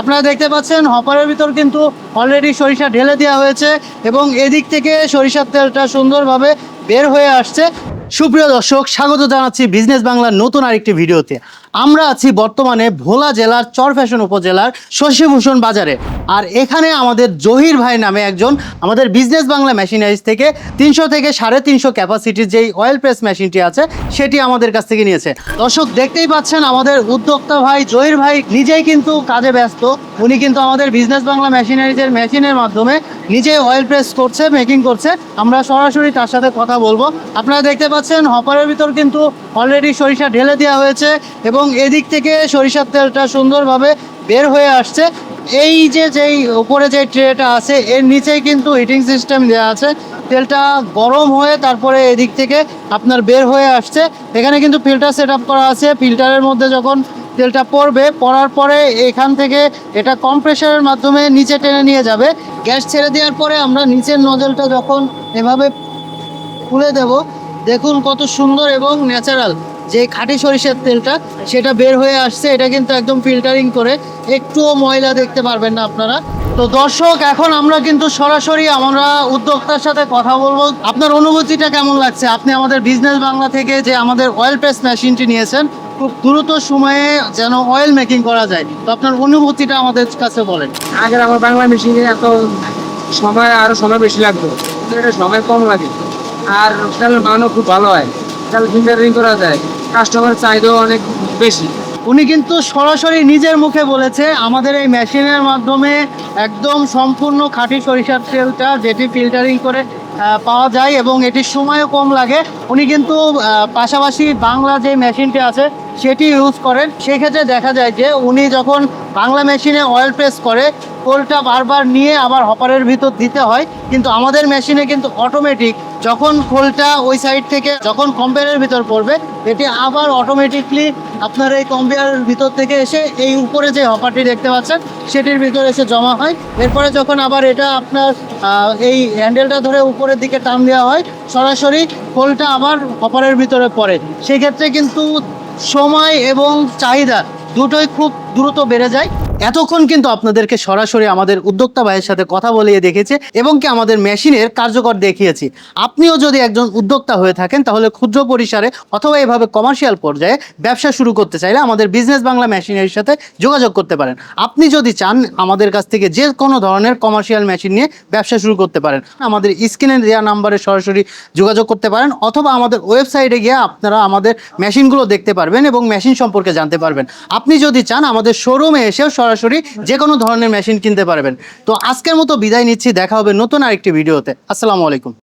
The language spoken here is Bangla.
আপনারা দেখতে পাচ্ছেন, হপারের ভিতর কিন্তু অলরেডি সরিষা ঢেলে দেওয়া হয়েছে এবং এদিক থেকে সরিষার তেলটা সুন্দরভাবে বের হয়ে আসছে। সুপ্রিয় দর্শক, স্বাগত জানাচ্ছি বিজনেস বাংলার নতুন আরেকটি ভিডিওতে। আমরা আছি বর্তমানে ভোলা জেলার চর ফ্যাশন উপজেলার শশীভূষণ বাজারে। আর এখানে আমাদের জহির ভাই নামে একজন আমাদের বিজনেস বাংলা মেশিনারিজ থেকে তিনশো থেকে সাড়ে তিনশো ক্যাপাসিটির যেই অয়েল প্রেস মেশিনটি আছে, সেটি আমাদের কাছ থেকে নিয়েছে। দর্শক, দেখতেই পাচ্ছেন আমাদের উদ্যোক্তা ভাই জহির ভাই নিজেই কিন্তু কাজে ব্যস্ত। উনি কিন্তু আমাদের বিজনেস বাংলা মেশিনারিজের মেশিনের মাধ্যমে নিজে অয়েল প্রেস করছে মেকিং করছে। আমরা সরাসরি তার সাথে কথা বলব। আপনারা দেখতে পাচ্ছেন হপারের ভিতর কিন্তু অলরেডি সরিষা ঢেলে দেওয়া হয়েছে এবং এদিক থেকে সরিষার তেলটা সুন্দরভাবে বের হয়ে আসছে। এই যে যেই উপরে যে ট্রেটা আছে, এর নিচেই কিন্তু হিটিং সিস্টেম দেওয়া আছে। তেলটা গরম হয়ে তারপরে এদিক থেকে আপনার বের হয়ে আসছে। এখানে কিন্তু ফিল্টার সেট করা আছে। ফিল্টারের মধ্যে যখন তেলটা পড়বে, পড়ার পরে এখান থেকে এটা কম্প্রেসারের মাধ্যমে নিচে টেনে নিয়ে যাবে। গ্যাস ছেড়ে দেওয়ার পরে আমরা নিচের নজলটা যখন এভাবে খুলে দেব দেখুন কত সুন্দর এবং ন্যাচারাল যে খাঁটি সরিষার তেলটা, সেটা বের হয়ে আসছে, এটা কিন্তু একদম ফিল্টারিং করে একটুও ময়লা দেখতে পারবেন না আপনারা। তো দর্শক, এখন আমরা কিন্তু সরাসরি আমরা উদ্যোক্তার সাথে কথা বলব। আপনার অনুভূতিটা কেমন লাগছে? আপনি আমাদের বিজনেস বাংলা থেকে যে আমাদের অয়েল প্রেস মেশিনটি নিয়েছেন, খুব দ্রুত সময়ে যেন অয়েল মেকিং করা যায়। তো আপনার অনুভূতিটা আমাদের কাছে বলেন। আগের আমার বাংলা মেশিনে এত সময়, আরও সময় বেশি লাগতো। এটা সময় কম লাগে। আর চালের মানও খুব ভালো হয়। চাল ফিল্টারিং করা যায়। কাস্টমার চাহিদাও অনেক বেশি। উনি কিন্তু সরাসরি নিজের মুখে বলেছে, আমাদের এই মেশিনের মাধ্যমে একদম সম্পূর্ণ খাঁটি সরিষার তেলটা, যেটি ফিল্টারিং করে পাওয়া যায় এবং এটির সময়ও কম লাগে। উনি কিন্তু পাশাপাশি বাংলা যে মেশিনটি আছে সেটি ইউজ করেন। সেক্ষেত্রে দেখা যায় যে উনি যখন বাংলা মেশিনে অয়েল প্রেস করে কোলটা বারবার নিয়ে আবার হপারের ভিতর দিতে হয়। কিন্তু আমাদের মেশিনে কিন্তু অটোমেটিক যখন খোলটা ওই সাইড থেকে যখন কম্পেয়ারের ভিতর পড়বে, এটি আবার অটোমেটিকলি আপনার এই কম্পেয়ারের ভিতর থেকে এসে এই উপরে যে হপারটি দেখতে পাচ্ছেন, সেটির ভিতর এসে জমা হয়। এরপরে যখন আবার এটা আপনার এই হ্যান্ডেলটা ধরে উপরের দিকে টান দেওয়া হয়, সরাসরি খোলটা আবার হপারের ভিতরে পড়ে। সেক্ষেত্রে কিন্তু সময় এবং চাহিদা দুটোই খুব দ্রুত বেড়ে যায়। এতক্ষণ কিন্তু আপনাদেরকে সরাসরি আমাদের উদ্যোক্তা ভাইয়ের সাথে কথা বলিয়ে দেখেছে এবং কি আমাদের মেশিনের কার্যকর দেখিয়েছি। আপনিও যদি একজন উদ্যোক্তা হয়ে থাকেন, তাহলে ক্ষুদ্র পরিসরে অথবা এভাবে কমার্শিয়াল পর্যায়ে ব্যবসা শুরু করতে চাইলে আমাদের বিজনেস বাংলা মেশিনের সাথে যোগাযোগ করতে পারেন। আপনি যদি চান, আমাদের কাছ থেকে যে কোনো ধরনের কমার্শিয়াল মেশিন নিয়ে ব্যবসা শুরু করতে পারেন, আমাদের স্ক্রিনে দেওয়া নাম্বারে সরাসরি যোগাযোগ করতে পারেন অথবা আমাদের ওয়েবসাইটে গিয়ে আপনারা আমাদের মেশিনগুলো দেখতে পারবেন এবং মেশিন সম্পর্কে জানতে পারবেন। আপনি যদি চান, আমাদের শোরুমে এসেও সরাসরি যে কোনো ধরনের মেশিন কিনতে পারবেন। তো আজকের মতো বিদায় নিচ্ছি, দেখা হবে নতুন আরেকটি ভিডিওতে আসসালামু আলাইকুম।